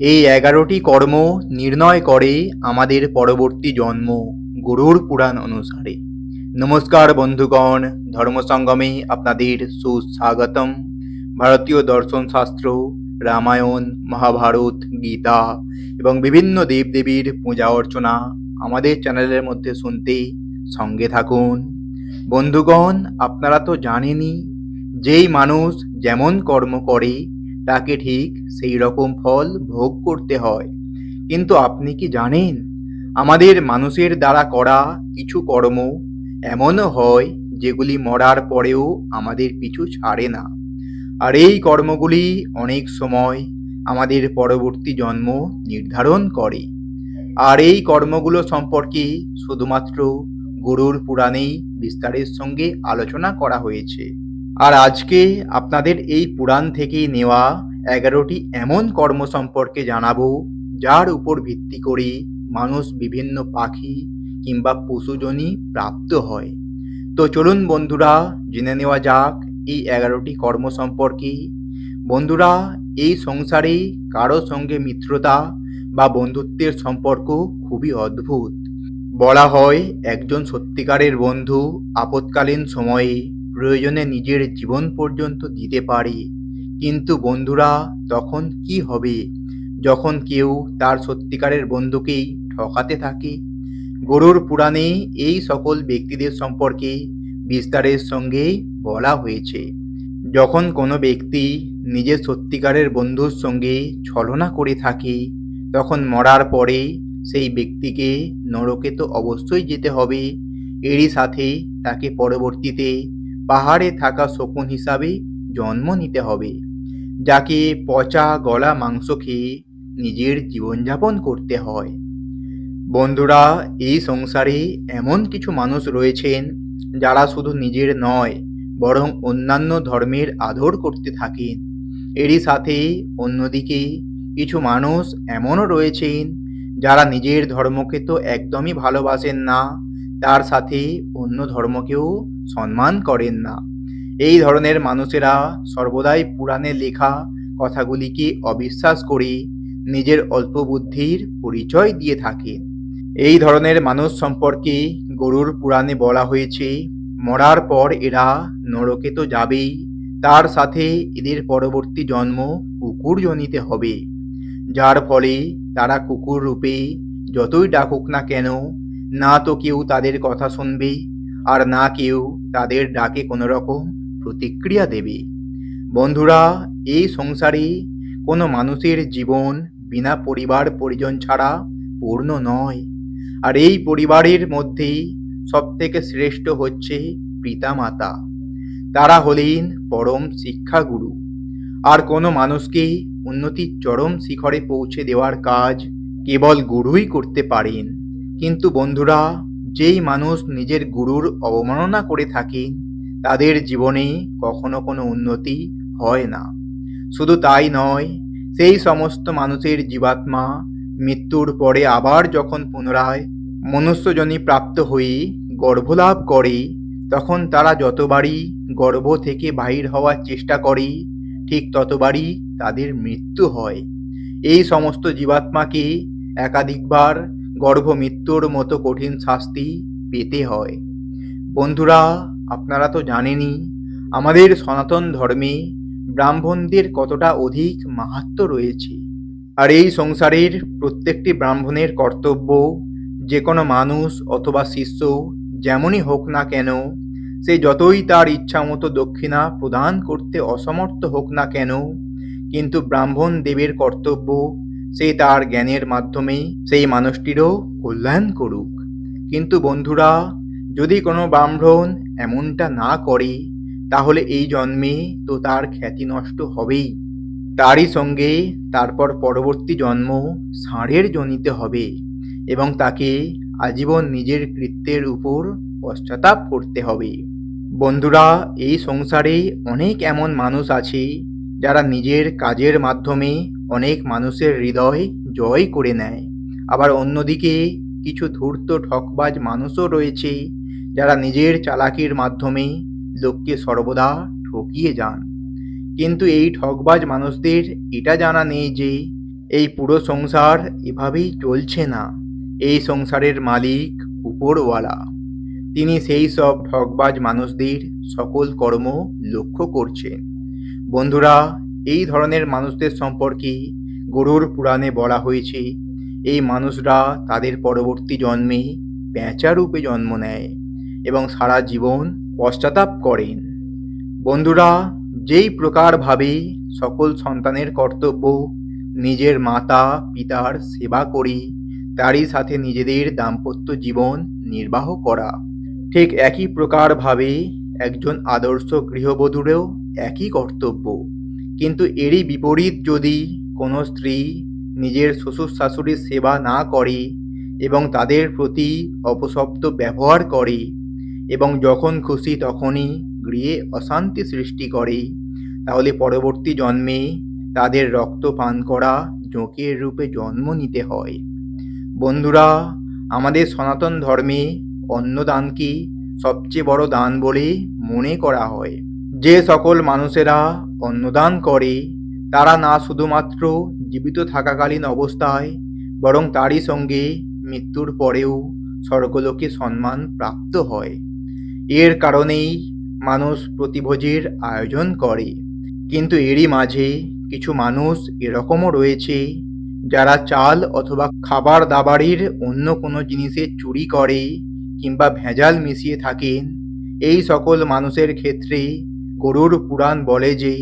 এই এগারোটি কর্ম নির্ণয় করে আমাদের পরবর্তী জন্ম গরুর পুরাণ অনুসারে। নমস্কার বন্ধুগণ, ধর্মসঙ্গমে আপনাদের সুস্বাগতম। ভারতীয় দর্শন শাস্ত্র রামায়ণ, মহাভারত, গীতা এবং বিভিন্ন দেবদেবীর পূজা অর্চনা আমাদের চ্যানেলের মধ্যে শুনতে সঙ্গে থাকুন। বন্ধুগণ, আপনারা তো জানেনই, যেই মানুষ যেমন কর্ম করে তাকে ঠিক সেই রকম ফল ভোগ করতে হয়। কিন্তু আপনি কি জানেন, আমাদের মানুষের দ্বারা করা কিছু কর্ম এমনও হয় যেগুলি মরার পরেও আমাদের পিছু ছাড়ে না। আর এই কর্মগুলি অনেক সময় আমাদের পরবর্তী জন্ম নির্ধারণ করে। আর এই কর্মগুলো সম্পর্কে শুধুমাত্র গরুর পুরাণেই বিস্তারের সঙ্গে আলোচনা করা হয়েছে। আর আজকে আপনাদের এই পুরাণ থেকে নেওয়া এগারোটি এমন কর্ম সম্পর্কে জানাব, যার উপর ভিত্তি করে মানুষ বিভিন্ন পাখি কিংবা পশুজনই প্রাপ্ত হয়। তো চলুন বন্ধুরা, জেনে নেওয়া যাক এই এগারোটি কর্ম সম্পর্কে। বন্ধুরা, এই সংসারে কারও সঙ্গে মিত্রতা বা বন্ধুত্বের সম্পর্ক খুবই অদ্ভুত। বলা হয়, একজন সত্যিকারের বন্ধু আপৎকালীন সময়ে প্রয়োজনে নিজের জীবন পর্যন্ত দিতে পারে। কিন্তু বন্ধুরা, তখন কি হবে? যখন কেউ তার সত্যিকারের বন্ধুকেই ঠকাতে থাকে? গরুর পুরাণে এই সকল ব্যক্তিদের সম্পর্কে বিস্তারের সঙ্গে বলা হয়েছে। যখন কোনো ব্যক্তি নিজের সত্যিকারের বন্ধুর সঙ্গে ছলনা করে থাকে, তখন মরার পরে সেই ব্যক্তিকে নরকে তো অবশ্যই যেতে হবে। এরই সাথে তাকে পরবর্তীতে পাহাড়ে থাকা শকুন হিসাবে জন্ম নিতে হবে, যাকে পচা গলা মাংস খেয়ে নিজের জীবনযাপন করতে হয়। বন্ধুরা, এই সংসারে এমন কিছু মানুষ রয়েছেন যারা শুধু নিজের নয়, বরং অন্যান্য ধর্মের আদর করতে থাকেন। এরই সাথে অন্যদিকে কিছু মানুষ এমনও রয়েছেন যারা নিজের ধর্মকে তো একদমই ভালোবাসেন না, তার সাথে অন্য ধর্মকেও সম্মান করেন না। এই ধরনের মানুষেরা সর্বদাই পুরাণে লেখা কথাগুলিকে অবিশ্বাস করে নিজের অল্প বুদ্ধির পরিচয় দিয়ে থাকেন এই ধরনের মানুষ সম্পর্কে গরুর পুরাণে বলা হয়েছে, মরার পর এরা নরকে তো যাবেই, তার সাথে এদের পরবর্তী জন্ম কুকুর জনিতে হবে। যার ফলে তারা কুকুর রূপে যতই ডাকুক না কেন, না তো কেউ তাদের কথা শুনবে আর না কেউ তাদের ডাকে কোনো রকম প্রতিক্রিয়া দেবে। বন্ধুরা, এই সংসারে কোনো মানুষের জীবন বিনা পরিবার পরিজন ছাড়া পূর্ণ নয়। আর এই পরিবারের মধ্যেই সবথেকে শ্রেষ্ঠ হচ্ছে পিতামাতা। তারা হলেন পরম শিক্ষাগুরু। আর কোনো মানুষকে উন্নতির চরম শিখরে পৌঁছে দেওয়ার কাজ কেবল গুরুই করতে পারেন। কিন্তু বন্ধুরা যেই মানুষ নিজের গুরুর অবমাননা করে থাকেন তাদের জীবনে কখনো কোনো উন্নতি হয় না। শুধু তাই নয়, সেই সমস্ত মানুষের জীবাত্মা মৃত্যুর পরে আবার যখন পুনরায় মনুষ্যজনী প্রাপ্ত হয়ে গর্ভলাভ করে, তখন তারা যতবারই গর্ভ থেকে বাহির হওয়ার চেষ্টা করে, ঠিক ততবারই তাদের মৃত্যু হয়। এই সমস্ত জীবাত্মাকে একাধিকবার গর্ভ মৃত্যুর মতো কঠিন শাস্তি পেতে হয়। বন্ধুরা, আপনারা তো জানেনই, আমাদের সনাতন ধর্মে ব্রাহ্মণদের কতটা অধিক মাহাত্ম রয়েছে। আর এই সংসারের প্রত্যেকটি ব্রাহ্মণের কর্তব্য, যে কোনো মানুষ অথবা শিষ্য যেমনই হোক না কেন, সে যতই তার ইচ্ছা মতো দক্ষিণা প্রদান করতে অসমর্থ হোক না কেন, কিন্তু ব্রাহ্মণ দেবের কর্তব্য সে তার জ্ঞানের মাধ্যমে সেই মানুষটিরও কল্যাণ করুক। কিন্তু বন্ধুরা, যদি কোনো ব্রাহ্মণ এমনটা না করে, তাহলে এই জন্মে তো তার খ্যাতি নষ্ট হবেই। তারই সঙ্গে তারপর পরবর্তী জন্ম ষাঁড়ের জনিতে হবে এবং তাকে আজীবন নিজের কৃত্যের উপর পশ্চাতাপ করতে হবে। বন্ধুরা, এই সংসারে অনেক এমন মানুষ আছে যারা নিজের কাজের মাধ্যমে অনেক মানুষের হৃদয় জয় করে নেয়। আবার অন্যদিকে কিছু ধূর্ত ঠকবাজ মানুষও রয়েছে, যারা নিজের চালাকির মাধ্যমে লোককে সর্বদা ঠকিয়ে যান। কিন্তু এই ঠকবাজ মানুষদের এটা জানা নেই যে এই পুরো সংসার এভাবেই চলছে না। এই সংসারের মালিক উপরওয়ালা। তিনি সেই সব ঠকবাজ মানুষদের সকল কর্ম লক্ষ্য করছেন। বন্ধুরা এই ধরনের মানুষদের সম্পর্কে গরুর পুরাণে বলা হয়েছে, এই মানুষরা তাদের পরবর্তী জন্মে রূপে জন্ম নেয় এবং সারা জীবন পশ্চাতাপ করেন। বন্ধুরা, যেই প্রকারভাবে সকল সন্তানের কর্তব্য নিজের মাতা, পিতার সেবা করি, তারই সাথে নিজেদের দাম্পত্য জীবন নির্বাহ করা। ঠিক একই প্রকারভাবে একজন আদর্শ গৃহবধূরেও একই কর্তব্য। কিন্তু এরই বিপরীত যদি কোনো স্ত্রী নিজের শ্বশুর শাশুড়ির সেবা না করে এবং তাদের প্রতি অপশব্দ ব্যবহার করে এবং যখন খুশি তখনই গৃহে অশান্তি সৃষ্টি করে, তাহলে পরবর্তী জন্মে তাদের রক্ত পান করা জোঁকের রূপে জন্ম নিতে হয়। বন্ধুরা, আমাদের সনাতন ধর্মে অন্নদানকে সবচেয়ে বড় দান বলে মনে করা হয়। যে সকল মানুষেরা অন্নদান করে, তারা না শুধুমাত্র জীবিত থাকাকালীন অবস্থায়, বরং তারই সঙ্গে মৃত্যুর পরেও স্বর্গলোকে সম্মান প্রাপ্ত হয়। এর কারণেই মানুষ প্রতিভোজের আয়োজন করে। কিন্তু এরই মাঝে কিছু মানুষ এরকমও রয়েছে, যারা চাল অথবা খাবার দাবারের অন্য কোনো জিনিসে চুরি করে কিংবা ভেজাল মিশিয়ে থাকেন। এই সকল মানুষের ক্ষেত্রে গরুর পুরাণ বলে যে,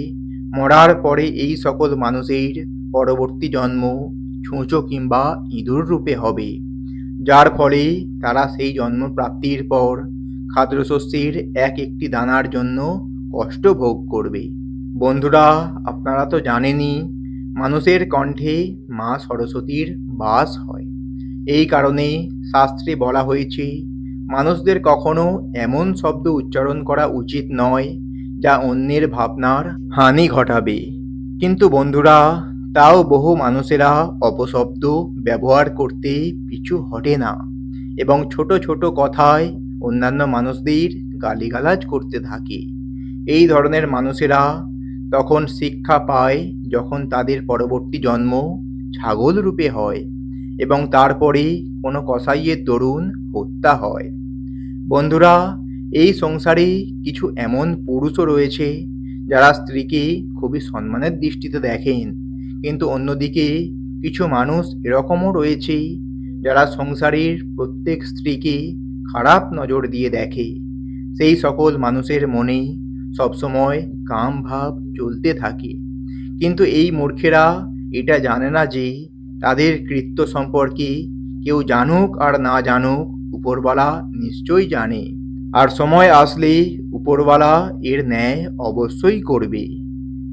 মরার পরে এই সকল মানুষের পরবর্তী জন্ম ছুঁচো কিংবা ইঁদুর রূপে হবে। যার ফলে তারা সেই জন্ম প্রাপ্তির পর খাদ্যশস্যের এক একটি দানার জন্য কষ্ট ভোগ করবে। বন্ধুরা, আপনারা তো জানেনই, মানুষের কণ্ঠে মা সরস্বতীর বাস হয়। এই কারণে শাস্ত্রে বলা হয়েছে, মানুষদের কখনো এমন শব্দ উচ্চারণ করা উচিত নয় যা অন্যের ভাবনার হানি ঘটাবে। কিন্তু বন্ধুরা, তাও বহু মানুষেরা অপশব্দ ব্যবহার করতে পিছু হটে না এবং ছোট ছোট কথায় অন্যান্য মানুষদের গালিগালাজ করতে থাকে। এই ধরনের মানুষেরা তখন শিক্ষা পায় যখন তাদের পরবর্তী জন্ম ছাগল রূপে হয় এবং তারপরে কোনো কসাইয়ের দরুন হত্যা হয়। বন্ধুরা এই সংসারে কিছু এমন পুরুষও রয়েছে যারা স্ত্রীকে খুবই সম্মানের দৃষ্টিতে দেখেন। কিন্তু অন্যদিকে কিছু মানুষ এরকমও রয়েছে যারা সংসারের প্রত্যেক স্ত্রীকে খারাপ নজর দিয়ে দেখে। সেই সকল মানুষের মনে সবসময় কাম ভাব চলতে থাকে। কিন্তু এই মূর্খেরা এটা জানে না যে তাদের কৃত্য সম্পর্কে কেউ জানুক আর না জানুক উপরওয়ালা নিশ্চয়ই জানে। আর সময় আসলে উপরওয়ালা এর ন্যায় অবশ্যই করবে।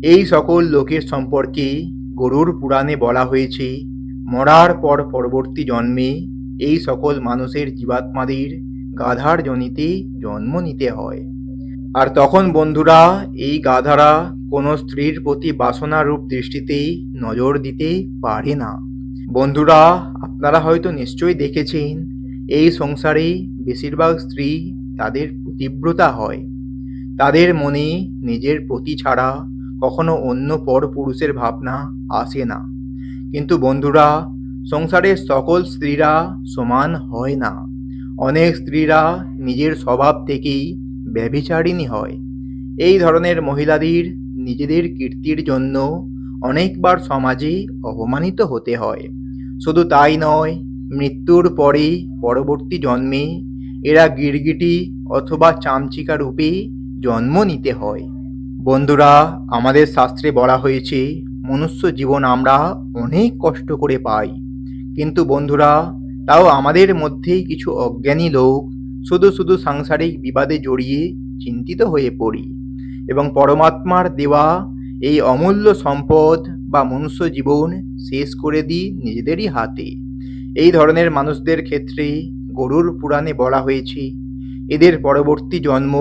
এই সকল লোকের সম্পর্কে গরুর পুরাণে বলা হয়েছে, মরার পর পরবর্তী জন্মে এই সকল মানুষের জীবাত্মাদের গাধার জনিতে জন্ম নিতে হয়। আর তখন বন্ধুরা, এই গাধারা কোনো স্ত্রীর প্রতি বাসনারূপ দৃষ্টিতেই নজর দিতে পারে না। বন্ধুরা, আপনারা হয়তো নিশ্চয়ই দেখেছেন, এই সংসারে বেশিরভাগ স্ত্রী তাদের তীব্রতা হয়। তাদের মনে নিজের প্রতি ছাড়া কখনো অন্য পর পুরুষের ভাবনা আসে না। কিন্তু বন্ধুরা, সংসারের সকল স্ত্রীরা সমান হয় না। অনেক স্ত্রীরা নিজের স্বভাব থেকেই ব্যভিচারিণী হয়। এই ধরনের মহিলাদের নিজেদের কীর্তির জন্য অনেকবার সমাজে অপমানিত হতে হয়। শুধু তাই নয়, মৃত্যুর পরে পরবর্তী জন্মে এরা গিরগিটি অথবা চামচিকা রূপে জন্ম নিতে হয়। বন্ধুরা, আমাদের শাস্ত্রে বলা হয়েছে, মনুষ্য জীবন আমরা অনেক কষ্ট করে পাই। কিন্তু বন্ধুরা, তাও আমাদের মধ্যেই কিছু অজ্ঞানী লোক শুধু শুধু সাংসারিক বিবাদে জড়িয়ে চিন্তিত হয়ে পড়ি এবং পরমাত্মার দেওয়া এই অমূল্য সম্পদ বা মনুষ্য জীবন শেষ করে দিই নিজেদেরই হাতে। এই ধরনের মানুষদের ক্ষেত্রে গরুর পুরাণে বলা হয়েছে, এদের পরবর্তী জন্ম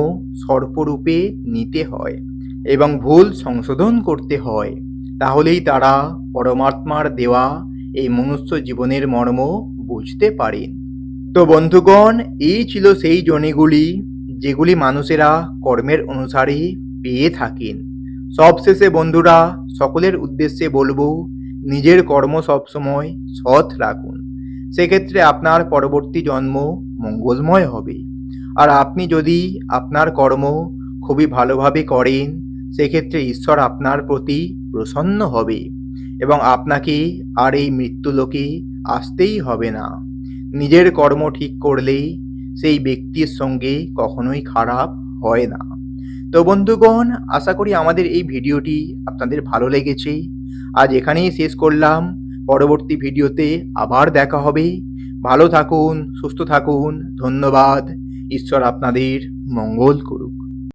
সর্পরূপে নিতে হয় এবং ভুল সংশোধন করতে হয়। তাহলেই তারা পরমাত্মার দেওয়া এই মনুষ্য জীবনের মর্ম বুঝতে পারেন। তো বন্ধুগণ, এই ছিল সেই জনিগুলি যেগুলি মানুষেরা কর্মের অনুসারে পেয়ে থাকেন। সবশেষে বন্ধুরা, সকলের উদ্দেশ্যে বলব, নিজের কর্ম সবসময় সৎ রাখুন। সেক্ষেত্রে আপনার পরবর্তী জন্ম মঙ্গলময় হবে। আর আপনি যদি আপনার কর্ম খুবই ভালোভাবে করেন, সেক্ষেত্রে ঈশ্বর আপনার প্রতি প্রসন্ন হবে এবং আপনাকে আর এই মৃত্যুলোকে আসতেই হবে না। নিজের কর্ম ঠিক করলেই সেই ব্যক্তির সঙ্গে কখনোই খারাপ হয় না। তো বন্ধুগণ, আশা করি আমাদের এই ভিডিওটি আপনাদের ভালো লেগেছে। আজ এখানেই শেষ করলাম। পরবর্তী ভিডিওতে আবার দেখা হবে। ভালো থাকুন সুস্থ থাকুন। ধন্যবাদ। ঈশ্বর আপনাদের মঙ্গল করুন